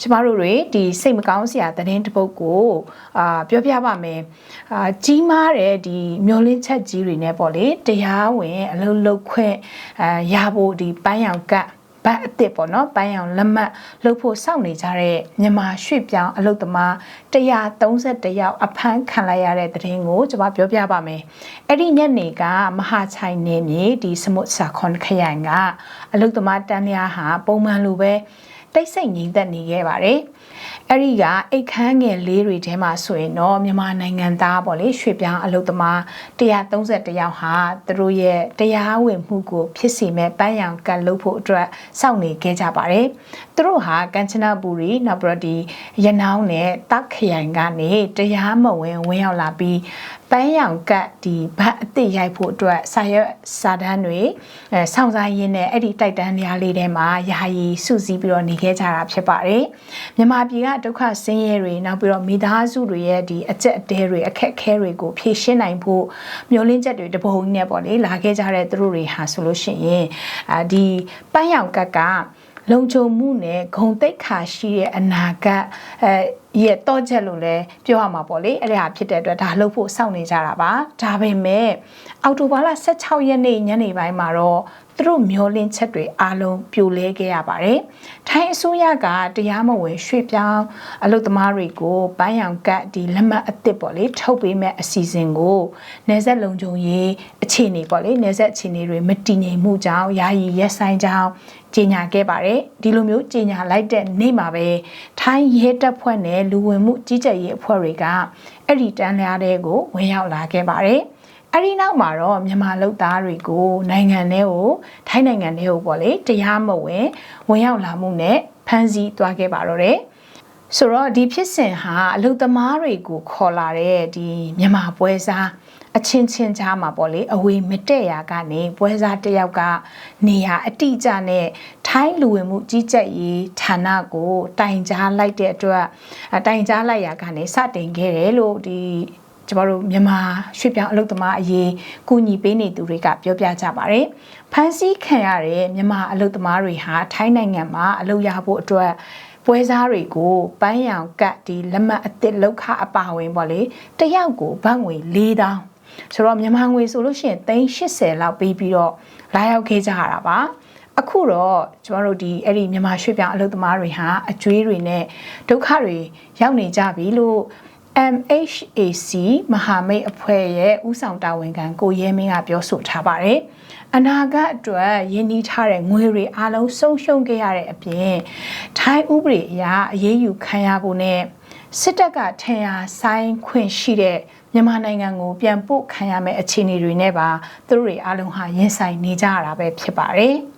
ကျမတို့တွေဒီစိတ်မကောင်းစရာသတင်းတစ်ပုဒ်ကိုအာပြောပြပါမယ်အာကြီးမားတဲ့ဒီမျောလင်းချက်ကြီးတွေနဲ့ပေါ့လေတရားဝင်အလုပ်လုပ်ခွင့်အာရဖို့ဒီပန်းရောင်ကတ်ဘတ်အစ်စ်ပေါ့နော်ပန်းရောင်လက်မှတ်လုပ်ဖို့စောင့်နေကြတဲ့မြန်မာရွှေ့ပြောင်းအလုပ်သမား131ယောက်အဖမ်းခံလိုက်ရတဲ့သတင်းကိုကျွန်မပြောပြပါမယ်။အဲ့ဒီညနေကမဟာချိုင်နေမြေဒီစမုတ်စာခွန်ခရိုင်ကအလုပ်သမားတန်းလျားဟာပုံမှန်လိုပဲ တိတ်ဆိတ်ငြိမ်သက်နေခဲ့ပါတယ်။အဲ့ဒီကအိတ်ခမ်းငယ်လေးတွေထဲမှာဆိုရင်တော့မြန်မာနိုင်ငံသားပေါ့လေရွှေပြောင်းအလုပ်သမား131ယောက်ဟာသူတို့ရဲ့တရားဝင်မှုကိုဖြစ်စီမဲ့ပန်းရောင်ကတ်လုပ်ဖို့အတွက်စောင့်နေခဲ့ကြပါတယ်။သူတို့ဟာကမ်ချနာပူရီနောက်ပြီးတော့ဒီရနောင်းနဲ့တက်ခရိုင်ကနေတရားမဝင်ဝင်ရောက်လာပြီးပန်းရောင်ကတ်ဒီဘတ်အစ်စ်ရိုက်ဖို့အတွက်စာရွက်စာတမ်းတွေအဲစောင့်စားရင်းနဲ့အဲ့ဒီတိုက်တန်းများလေးထဲမှာယာယီစုစည်းပြီးတော့နေခဲ့ကြတာဖြစ်ပါတယ်။မြန်မာပြည်ကဒုက္ခဆင်းရဲတွေနောက်ပြီးတော့မိသားစုတွေရဲ့ဒီအကျက်အတဲတွေအခက်အခဲတွေကိုဖြေရှင်းနိုင်ဖို့မျှော်လင့်ချက်တွေတပုံကြီးနဲ့ပေါ့လေလာခဲ့ကြတဲ့သူတို့တွေဟာဆိုလို့ရှိရင်အာဒီပန်းရောင်ကတ်ကလုံခြုံမှုနဲ့ဂုံတိတ်ခါရှိတဲ့အနာဂတ်အဲ ရဲ့တော့ချက်လို့လည်းပြောရမှာပေါ့လေအဲ့ဒါဖြစ်တဲ့အတွက်ဒါလှုပ်ဖို့စောင့်နေကြတာပါဒါပေမဲ့အောက်တိုဘာလ16ရက်နေ့ညနေပိုင်းမှာတော့သူတို့မျောလင်းချက်တွေအားလုံးပြိုလဲခဲ့ရပါတယ်။ထိုင်းအစိုးရကတရားမဝင်ရွှေ့ပြောင်းအလုပ်သမားတွေကိုပန်းရောင်ကတ်ဒီလက်မှတ်အသစ်ပေါ့လေထုတ်ပေးမဲ့အစီအစဉ်ကိုနေဆက်လုံခြုံရေးအခြေအနေပေါ့လေနေဆက်အခြေအနေတွေမတည်ငြိမ်မှုကြောင့်ယာယီရက်ဆိုင်ကြောင်းကြေညာခဲ့ပါတယ်ဒီလိုမျိုးကြေညာလိုက်တဲ့နေ့မှာပဲထိုင်းရဲတပ်ဖွဲ့နဲ့လူဝင်မှုကြီးကြပ်ရေးအဖွဲ့တွေကအဲ့ဒီတန်းလျားတွေကိုဝင်ရောက်လာခဲ့ပါတယ်အဲ့ဒီနောက်မှာတော့မြန်မာလူသားတွေကိုနိုင်ငံထဲကိုထိုင်းနိုင်ငံထဲကိုပေါ့လေတရားမဝင်ဝင်ရောက်လာမှုနဲ့ဖမ်းဆီးသွားခဲ့ပါတော့တယ်ဆိုတော့ဒီဖြစ်စဉ်ဟာအလုသမားတွေကိုခေါ်လာတဲ့ဒီမြန်မာပွဲစားအချင်းချင်းကြားမှာပေါ့လေအဝေးမတက်ရာကနေပွဲစားတယောက်ကနေရာအတိအကျနဲ့ ထိုင်းလူဝင်မှုကြီးကြပ်ရေးဌာနကိုတိုင်ကြားလိုက်တဲ့အတွက်တိုင်ကြားလိုက်ရာကနေစတင်ခဲ့တယ်လို့ဒီကျမတို့မြန်မာရွှေ့ပြောင်းအလုပ်သမားအရေးကူညီပေးနေသူတွေကပြောပြကြပါတယ်။ဖန်ဆီးခံရတဲ့မြန်မာအလုပ်သမားတွေဟာထိုင်းနိုင်ငံမှာအလုပ်ရဖို့အတွက်ပွဲစားတွေကိုပန်းရောင်ကတ်ဒီလက်မှတ်အသစ်လောက်ခအပါဝင်ပေါ့လေတယောက်ကိုဘတ်ငွေ၄000ဆိုတော့မြန်မာငွေဆိုလို့ရှိရင်380လောက်ပေးပြီးတော့လာရောက်ခဲ့ကြရတာပါ အခုတော့ကျမတို့ဒီအဲ့ဒီမြန်မာရွှေ့ပြောင်းအလုပ်သမားတွေဟာအကျွေးတွေနဲ့ဒုက္ခတွေရောက်နေကြပြီလို့ MHAC မဟာမိတ်အဖွဲ့ရဲ့ဥဆောင်တာဝန်ခံကိုရဲမင်းကပြောဆိုထားပါတယ်။အနာဂတ်အတွက်ရင်းနှီးထားတဲ့ငွေတွေအလုံးဆုံးရှုံးခဲ့ရတဲ့အပြင်ထိုင်းဥပဒေအရအရေးယူခံရဖို့နဲ့စစ်တပ်ကထင်ရှားဆိုင်ခွင့်ရှိတဲ့မြန်မာနိုင်ငံကိုပြန်ပို့ခံရမယ့်အခြေအနေတွေနဲ့ပါသူတို့တွေအလုံးဟာရင်ဆိုင်နေကြရတာပဲဖြစ်ပါတယ်။